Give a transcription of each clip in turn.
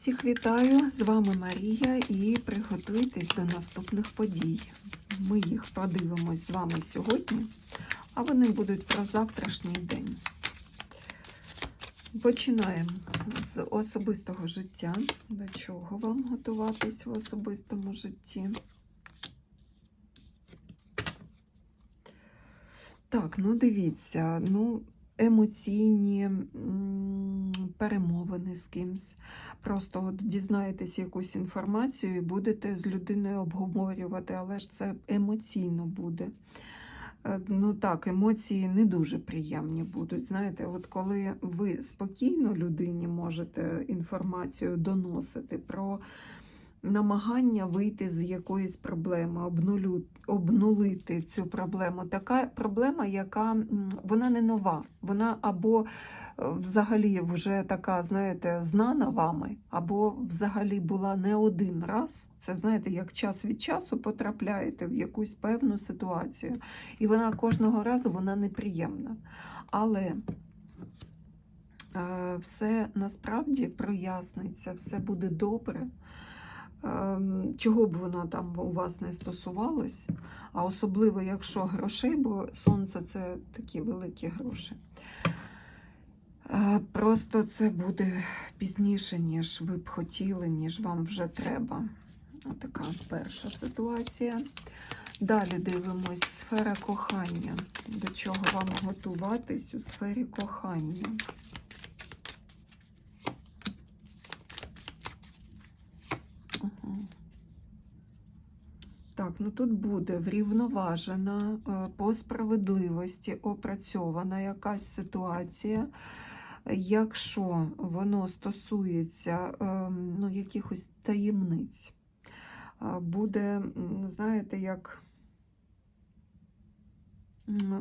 Всіх вітаю! З вами Марія і приготуйтесь до наступних подій. Ми їх подивимось з вами сьогодні, а вони будуть про завтрашній день. Починаємо з особистого життя. До чого вам готуватись в особистому житті? Так, ну дивіться, ну, емоційні м, перемовини з кимсь. Просто от дізнаєтесь якусь інформацію і будете з людиною обговорювати, але ж це емоційно буде. Е, Ну так, емоції не дуже приємні будуть. Знаєте, от коли ви спокійно людині можете інформацію доносити про намагання вийти з якоїсь проблеми, обнулю, обнулити цю проблему. Така проблема, яка вона не нова, вона або е, взагалі вже така, знаєте, знана вами, або взагалі була не один раз. Це знаєте, як час від часу потрапляєте в якусь певну ситуацію, і вона кожного разу вона неприємна. Але е, все насправді проясниться, все буде добре. Ем, Чого б воно там у вас не стосувалось, а особливо якщо грошей, бо сонце це такі великі гроші. Е, Просто це буде пізніше, ніж ви б хотіли, ніж вам вже треба. Отака перша ситуація. Далі дивимось сфера кохання. До чого вам готуватись у сфері кохання? Так, ну тут буде врівноважена е, по справедливості опрацьована якась ситуація. Якщо воно стосується ем, ну, якихось таємниць, Е, буде, знаєте, як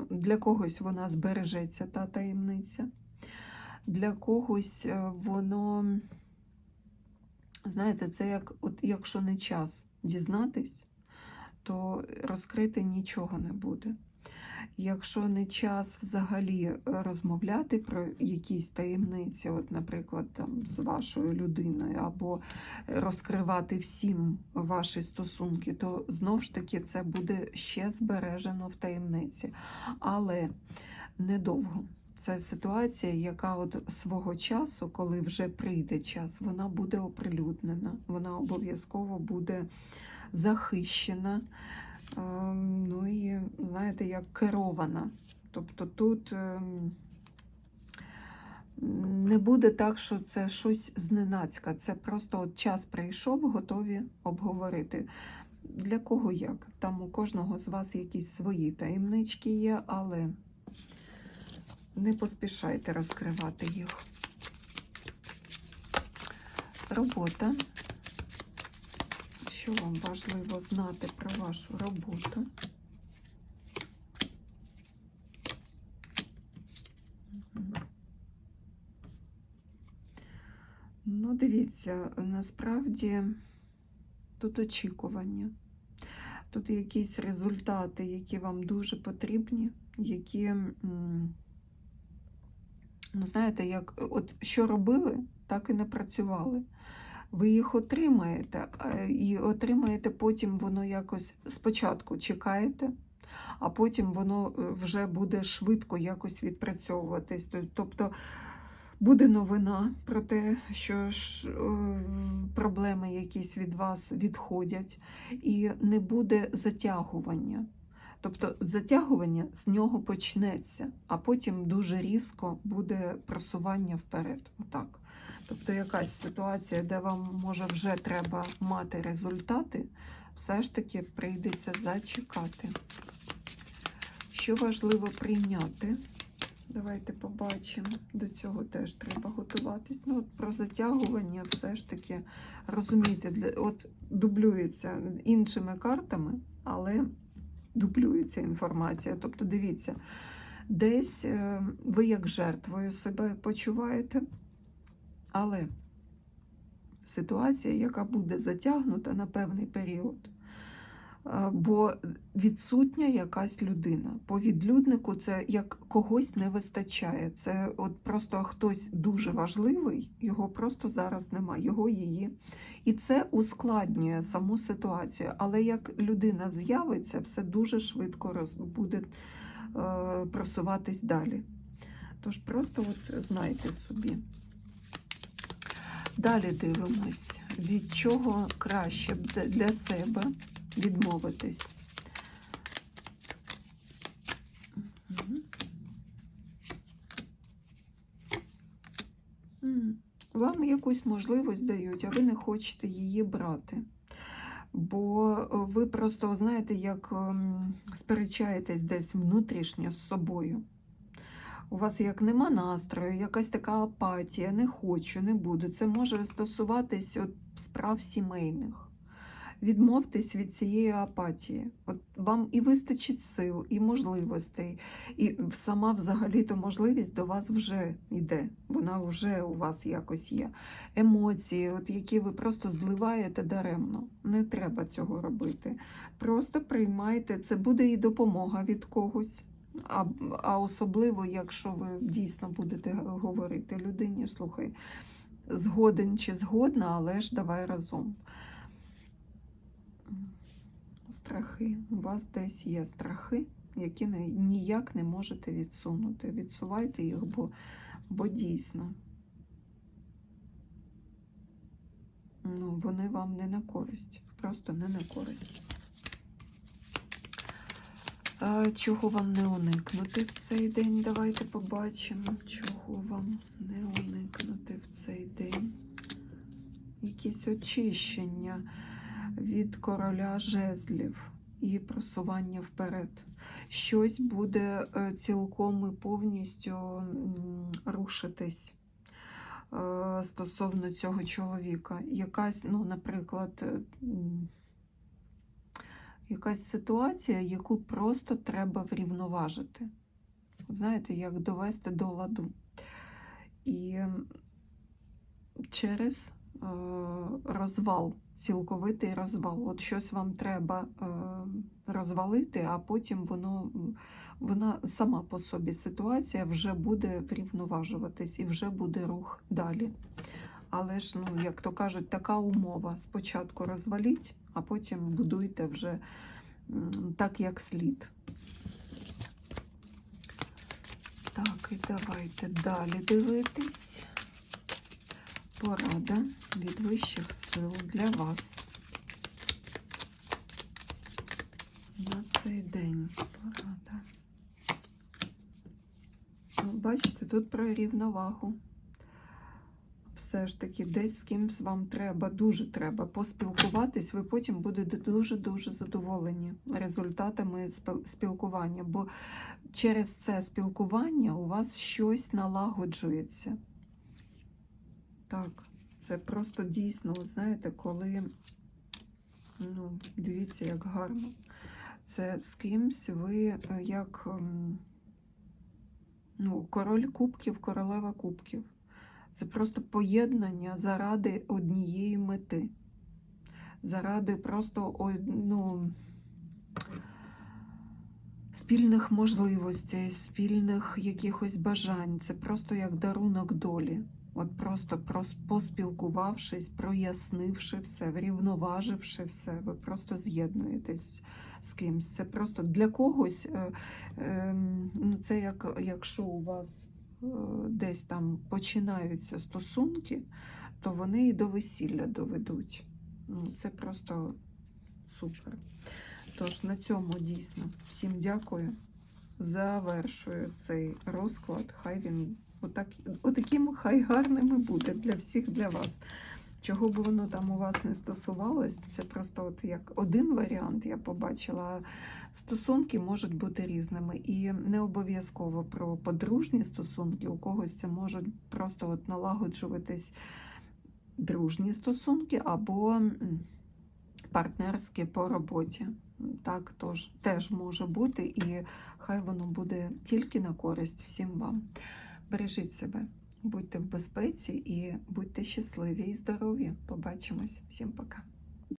для когось вона збережеться, та таємниця, для когось е, воно, знаєте, це як, от якщо не час дізнатись, то розкрити нічого не буде. Якщо не час взагалі розмовляти про якісь таємниці, от, наприклад, там, з вашою людиною, або розкривати всім ваші стосунки, то знову ж таки це буде ще збережено в таємниці. Але недовго. Це ситуація, яка от свого часу, коли вже прийде час, вона буде оприлюднена, вона обов'язково буде захищена. Ем, Ну і, знаєте, як керована. Тобто тут ем, не буде так, що це щось зненацька. Це просто от час прийшов, готові обговорити. Для кого як? Там у кожного з вас якісь свої таємнички є, але не поспішайте розкривати їх. Робота. Що вам важливо знати про вашу роботу? Ну, дивіться, насправді тут очікування. Тут якісь результати, які вам дуже потрібні, які, ну, знаєте, як от що робили, так і не працювали ви їх отримаєте, е, і отримаєте потім воно якось спочатку чекаєте, а потім воно е, вже буде швидко якось відпрацьовуватись. Тобто буде новина про те, що е, проблеми якісь від вас відходять, і не буде затягування. Тобто затягування з нього почнеться, а потім дуже різко буде просування вперед. Отак. Тобто якась ситуація, де вам може вже треба мати результати, все ж таки прийдеться зачекати. Що важливо прийняти? Давайте побачимо. До цього теж треба готуватись. Ну, от про затягування все ж таки розумієте, от дублюється іншими картами, але дублюється інформація. Тобто, дивіться, десь е, ви як жертвою себе почуваєте. Але ситуація, яка буде затягнута на певний період, Бо відсутня якась людина. По відлюднику це як когось не вистачає. Це от просто хтось дуже важливий, його просто зараз немає, його її. І це ускладнює саму ситуацію. Але як людина з'явиться, все дуже швидко роз... буде е, просуватись далі. Тож просто от знайте собі. Далі дивимось, від чого краще для- себе відмовитись. Вам якусь можливість дають, а ви не хочете її брати. Бо е, ви просто знаєте, як ем, сперечаєтесь десь внутрішньо з собою. У вас як нема настрою, якась така апатія, не хочу, не буду. Це може стосуватись от справ сімейних. Відмовтесь від цієї апатії. От вам і вистачить сил, і можливостей, і сама взагалі-то можливість до вас вже йде. Вона вже у вас якось є. Емоції, от які ви просто зливаєте даремно. Не треба цього робити. Просто приймайте, це буде і допомога від когось. А, а особливо, якщо ви дійсно будете говорити людині, слухай, згоден чи згодна, але ж давай разом. Страхи. У вас десь є страхи, які ніяк не можете відсунути. Відсувайте їх, бо, бо дійсно ну, вони вам не на користь. Просто не на користь. Чого вам не уникнути в цей день? Давайте побачимо, чого вам не уникнути в цей день. Якісь очищення від короля жезлів і просування вперед. Щось буде е, цілком і повністю рушитись е, стосовно цього чоловіка. Якась, ну, наприклад, е, якась ситуація, яку просто треба врівноважити. Знаєте, як довести до ладу. І через розвал, цілковитий розвал. От щось вам треба е, розвалити, а потім воно, вона сама по собі ситуація вже буде врівноважуватись і вже буде рух далі. Але ж, ну, як то кажуть, така умова. Спочатку розваліть, а потім будуйте вже так, як слід. Так, і давайте далі дивитись. Порада від вищих сил для вас на цей день. Порада. Ну, Бачите, тут про рівновагу. Все ж таки, десь з кимсь вам треба, дуже треба поспілкуватись, ви потім будете дуже-дуже задоволені результатами спілкування, бо через це спілкування у вас щось налагоджується. Так, це просто дійсно, знаєте, коли, ну, дивіться, як гарно. Це з кимсь ви е, як ем, ну, король кубків, королева кубків. Це просто поєднання заради однієї мети. Заради просто ну, спільних можливостей, спільних якихось бажань. Це просто як дарунок долі. От просто поспілкувавшись, прояснивши все, врівноваживши все, ви просто з'єднуєтесь з кимсь. Це просто для когось, е, ем, ну, це як якщо у вас е, десь там починаються стосунки, то вони і до весілля доведуть. Ну, це просто супер. Тож на цьому дійсно всім дякую. Завершую цей розклад. Хай він отак, отаким хай гарним і буде для всіх, для вас. Чого б воно там у вас не стосувалось, це просто от як один варіант я побачила. Стосунки можуть бути різними. І не обов'язково про подружні стосунки. У когось це можуть просто от налагоджуватись дружні стосунки або партнерські по роботі. Так тож, теж може бути, і хай воно буде тільки на користь всім вам. Бережіть себе, будьте в безпеці і будьте щасливі і здорові. Побачимось. Всім пока.